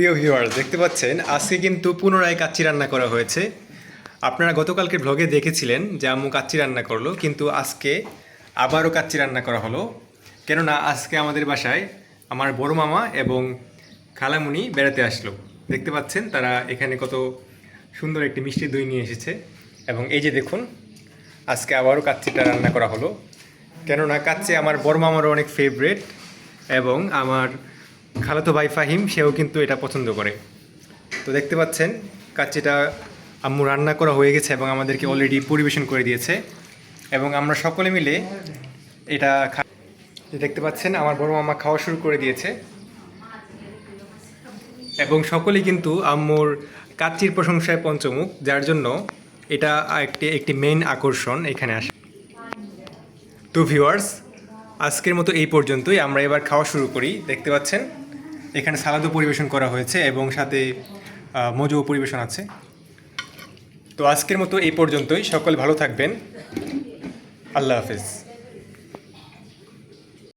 প্রিয় ভিউয়ার্স দেখতে পাচ্ছেন, আজকে কিন্তু পুনরায় কাচ্চি রান্না করা হয়েছে। আপনারা গতকালকে ভ্লগে দেখেছিলেন যে আম্মু কাচ্চি রান্না করল, কিন্তু আজকে আবারও কাচ্চি রান্না করা হলো। কেননা আজকে আমাদের বাসায় আমার বড় মামা এবং খালামুনি বেড়াতে আসলো। দেখতে পাচ্ছেন, তারা এখানে কত সুন্দর একটি মিষ্টি দই নিয়ে এসেছে। এবং এই যে দেখুন, আজকে আবারও কাচ্চিটা রান্না করা হলো। কেননা কাচ্চি আমার বড় মামারও অনেক ফেভারেট এবং আমার খালাতো ভাই ফাহিম, সেও কিন্তু এটা পছন্দ করে। তো দেখতে পাচ্ছেন, কাচ্চিটা আম্মু রান্না করা হয়ে গেছে এবং আমাদেরকে অলরেডি পরিবেশন করে দিয়েছে। এবং আমরা সকলে মিলে এটা দেখতে পাচ্ছেন, আমার বড় মামা খাওয়া শুরু করে দিয়েছে। এবং সকলেই কিন্তু আম্মুর কাচ্চির প্রশংসায় পঞ্চমুখ, যার জন্য এটা একটি একটি মেইন আকর্ষণ এখানে আসে। তো ভিউয়ার্স আজকের মতো এই পর্যন্তই। আমরা এবার খাওয়া শুরু করি। দেখতে পাচ্ছেন এখানে সালাদও পরিবেশন করা হয়েছে এবং সাথে মজুও পরিবেশন আছে। তো আজকের মতো এই পর্যন্তই। সকল ভালো থাকবেন। আল্লাহ হাফেজ।